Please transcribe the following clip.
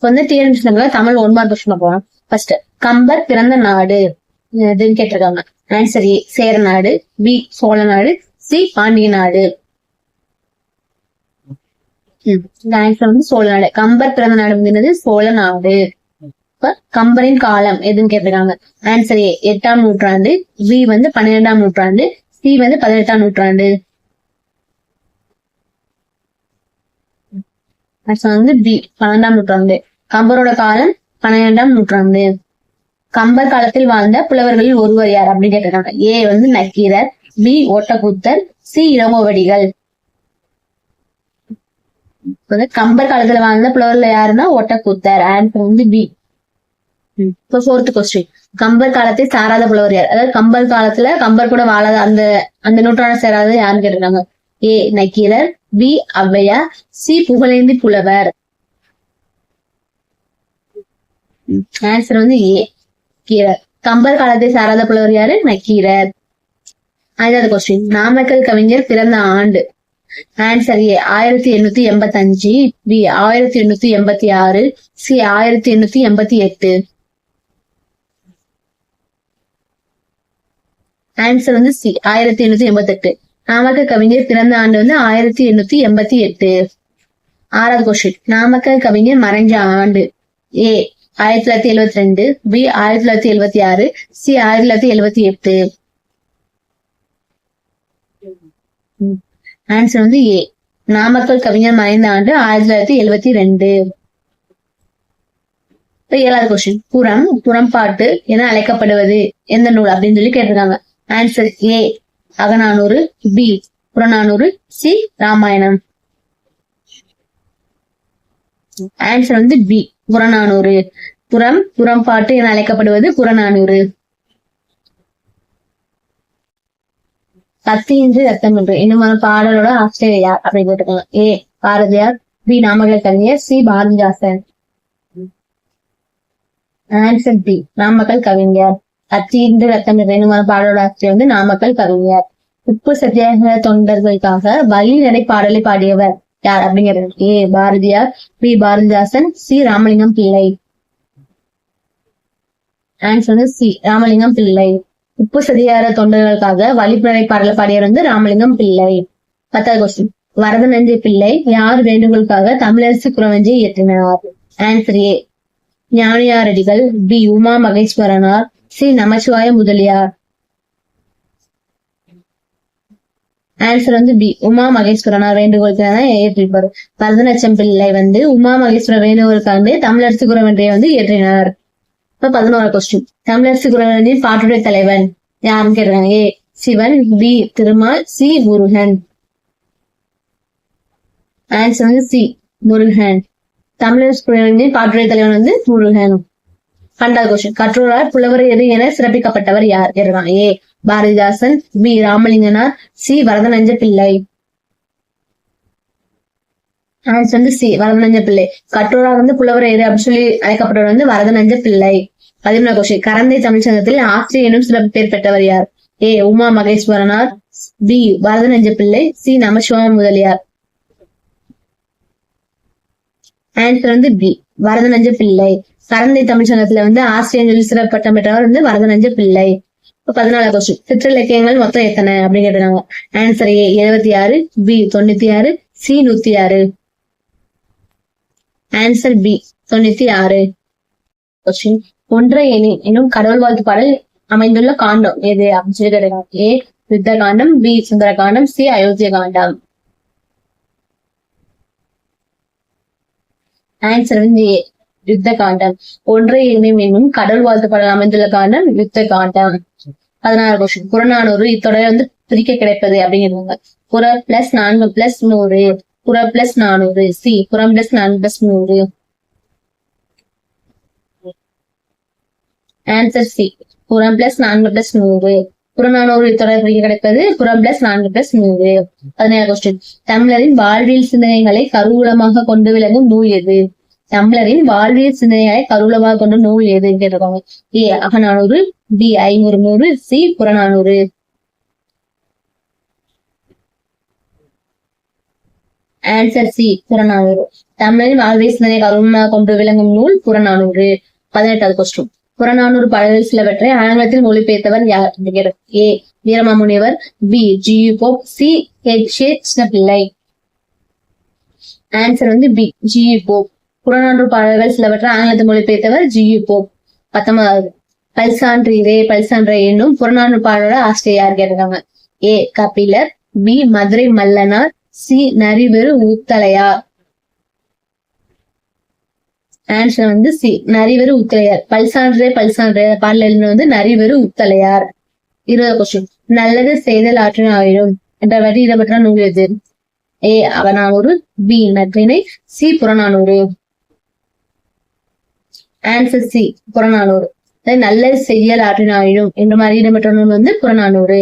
இப்போ வந்து TNPSC Tamil one mark question பார்க்கலாம் ஃபர்ஸ்ட் கம்பர் பிறந்த நாடு. இதுன்னு கேட்டிருக்காங்க. ஆன்சர் ஏ சேர நாடு பி சோழ நாடு சி பாண்டிய நாடு இந்த ஆன்சர் வந்து சோழ நாடு கம்பர் பிறந்த நாடு அப்படிங்கிறது சோழ நாடு இப்ப கம்பரின் காலம் எதுன்னு கேட்டிருக்காங்க. ஆன்சர் ஏ எட்டாம் நூற்றாண்டு. பி வந்து பன்னிரெண்டாம் நூற்றாண்டு. சி வந்து பதினெட்டாம் நூற்றாண்டு. ஆன்சர் வந்து பி பன்னெண்டாம் நூற்றாண்டு. கம்பரோட காலம் பன்னிரெண்டாம் நூற்றாண்டு. கம்பர் காலத்தில் வாழ்ந்த புலவர்களில் ஒருவர் யார் அப்படின்னு கேட்டிருக்காங்க. ஏ வந்து நக்கீரர் பி ஓட்டக்கூத்தர் சி இளங்கோவடிகள். வந்து கம்பர் காலத்துல வாழ்ந்த புலவர்ல யாருன்னா ஒட்டக்கூத்தர் ஆன்சர் வந்து பி. இப்போ ஃபோர்த் கொஸ்டின் கம்பர் காலத்தை சாராத புலவர் யார்? அதாவது கம்பர் காலத்துல கம்பர் கூட வாழாத அந்த அந்த நூற்றாண்டு சேராத யாருன்னு கேட்டிருக்காங்க. A Nakkeerar B Avvaiyar C Pugazhendhi புலவர். ஆன்சர் வந்து ஏ. கீரை கம்பர் காலத்தை சாராத புலவர் யாரு? நக்கீரர் ஐந்தாவது கொஸ்டின் நாமக்கல் கவிஞர் பிறந்த ஆண்டு. Answer A. ஆயிரத்தி எண்ணூத்தி எண்பத்தி அஞ்சு பி. ஆயிரத்தி எண்ணூத்தி எண்பத்தி ஆறு. சி. ஆயிரத்தி எண்ணூத்தி எண்பத்தி எட்டு. ஆன்சர் வந்து சி. ஆயிரத்தி எண்ணூத்தி எண்பத்தி எட்டு நாமக்கல் கவிஞர் பிறந்த ஆண்டு வந்து ஆயிரத்தி எண்ணூத்தி எண்பத்தி எட்டு. ஆறாவது கொஸ்டின் நாமக்கல் கவிஞர் மறைஞ்ச ஆண்டு. ஏ. ஆயிரத்தி தொள்ளாயிரத்தி எழுவத்தி ரெண்டு பி ஆயிரத்தி தொள்ளாயிரத்தி எழுவத்தி ஆறு சி ஆயிரத்தி தொள்ளாயிரத்தி எழுவத்தி எட்டு. ஆன்சர் வந்து ஏ நாமக்கல் கவிஞர் மறைந்த ஆண்டு ஆயிரத்தி தொள்ளாயிரத்தி எழுவத்தி ரெண்டு. இப்ப ஏழாவது கொஸ்டின் புறம் புறம்பாட்டு என அழைக்கப்படுவது எந்த நூல் அப்படின்னு சொல்லி கேட்டிருக்காங்க. Answer A Agananuru B Purananuru C Ramayanam. Answer வந்து பி புறநானூறு. புறம் புறம்பாட்டு என அழைக்கப்படுவது புறநானூறு. கத்தியின்றி ரத்தம் என்று. என்னும் பாடலோட ஆசிரியர் யார் அப்படின்னு கேட்டுக்கலாம் ஏ. பாரதியார் பி. நாமக்கல் கவிஞர் C. Bharathidasan. Answer B Namakkal கவிஞர். கத்தியின்றி ரத்தம் என்று. என்னும் பாடலோட ஆசிரியர் வந்து நாமக்கல் கவிஞர். உப்பு சத்தியாகிரக தொண்டர்களுக்காக வழி நடை பாடலை பாடியவர். யார் அப்படிங்கிறது? A Bharathiyar B Bharathidasan C Ramalingam Pillai. Answer வந்து சி ராமலிங்கம் பிள்ளை. உப்பு சதிகார தொண்டர்களுக்காக வழிபடை பாடல பாடியவர் வந்து ராமலிங்கம் பிள்ளை. பத்தாவது கொஸ்டின் வரதநஞ்சை பிள்ளை யார் வேண்டுகோளுக்காக தமிழரசு குறவஞ்சி இயற்றினார்? Answer A Gnaniyaradigal B Uma Maheswaranar C Namachivaya Mudaliar. Answer வந்து பி. உமா மகேஸ்வரனார் வேண்டுகோளுக்காக ஏற்றிருப்பார். வரதநச்சம் பிள்ளை வந்து உமா மகேஸ்வரர் வேண்டுகோளுக்காக தமிழரசு குரவன்றையை வந்து இயற்றினார் இப்ப பதினோரா கொஸ்டின் தமிழரசு குறவனின் பாட்டுடைய தலைவன் யாருன்னு கேட்டாங்க A. Sivan B. Thirumal C. Murugan. Answer வந்து சி. முருகன். தமிழரசு குரவனின் பாட்டுடைய தலைவன் வந்து முருகன். பன்னெண்டாவது கொஸ்டின் கற்றோரால் புலவர் எது என சிறப்பிக்கப்பட்டவர் யார்? கேட்டாங்க A. Bharathidasan B. Ramalinganar C. Varadananja Pillai. Answer வந்து சி. வரதநஞ்ச பிள்ளை. கட்டோரா வந்து புலவர் ஏறு அப்படின்னு சொல்லி அழைக்கப்பட்டவர் வந்து வரதநஞ்ச பிள்ளை. பதிமூணாவது கொஸ்டின் கரந்தை தமிழ்ச்சங்கத்தில் ஆசிரியர் எனும் சிறப்பு பேர் பெற்றவர் யார்? ஏ. Uma Maheswaranar B. Varadananja Pillai C. Namasivama Mudaliar. Answer வந்து பி. வரதநஞ்ச பிள்ளை. கரந்தை தமிழ்ச்சங்கத்துல வந்து ஆசிரியர் சொல்லி சிறப்பு பட்டம் பெற்றவர் வந்து வரதநஞ்ச பிள்ளை. பதினாலு கொஸ்டின் சிற்றிலக்கியங்கள் மொத்தம் எத்தனை? அப்படின்னு கேட்டாங்க ஆன்சர் ஏ எழுபத்தி ஆறு பி தொண்ணூத்தி ஆறு சி நூத்தி ஆறு ஆன்சர் பி தொண்ணூத்தி ஆறு கொஸ்டின் ஒன்றை எணி எனும் கடவுள் வாழ்த்து பாடல் அமைந்துள்ள காண்டம் எது அப்படின்னு சொல்லி கேட்டாங்க A Yuddha Kandam B Sundara Kandam C Ayodhya Kandam answer வந்து ஏ யுத்த காண்டம் ஒன்றை எண்ணும் என்னும் கடவுள் வாழ்த்து பாடல் அமைந்துள்ள காண்டம் யுத்த காண்டம் பதினாறு கொஸ்டின் புறநானூறு இத்தொடர் வந்து பிரிக்க கிடைப்பது அப்படிங்கிறாங்க புற பிளஸ் நான்கு பிளஸ் நூறு. புற பிளஸ் நானூறு. சி புறம் பிளஸ் நான்கு பிளஸ் நூறு. ஆன்சர் சி புறம் பிளஸ் நான்கு பிளஸ் நூறு. புறநானூறு இத்தொடர் பிரிக்க கிடைப்பது புறம் பிளஸ் நான்கு பிளஸ் நூறு. பதினேழு கொஸ்டின் தமிழரின் வாழ்வியல் சிந்தனைகளை கருவூலமாக கொண்டு விளங்கும் நூல் எது? தமிழரின் வாழ்வியல் சிந்தனைகளை கருவூலமாக கொண்ட நூல் எதுன்னு கேட்டிருக்காங்க. ஏ அகநானூறு பி ஐநூறு நூறு C Purananuru. Answer C Purananuru. தமிழரின் வாழ்வியல் சிந்தனை கருமமாக கொண்டு விளங்கும் நூல் புறநானூறு. பதினெட்டாவது கொஸ்டின் புறநானூறு பாடல்கள் சிலவற்றை ஆங்கிலத்தில் மொழிபெயர்த்தவர் யார் A Veeramamunivar B G Pope. C H A Pillai answer வந்து பி ஜி போப். புறநானூறு பாடல்கள் சிலவற்றை ஆங்கிலத்தில் மொழிபெயர்த்தவர் ஜியு போப். பத்தொன்பதாவது. பல்சான்றீரே பல்சான்ற என்னும் புறநானூறு பாடலோட ஆசிரியர் யார் கேட்டிருக்காங்க. A. Kapilar B. Madurai Mallanar C. Nariveru Uthalaiyar answer வந்து சி. நரிவெறு உத்தலையார் பல்சான்றே பல்சான்றே பாடல எழுதினது வந்து நரிவெறு உத்தலையார் இருபது கொஸ்டின் நல்லது செய்தல் ஆற்றின ஆயிடும் என்ற வரி இடம்பெற்ற நூல் எது A. Agananuru B. Natrinai C. Purananuru. Answer C Purananuru. நல்ல செய்யல் ஆற்றின என்று என்ற மாதிரி இடம்பெற்ற நூல் வந்து புறநானூறு.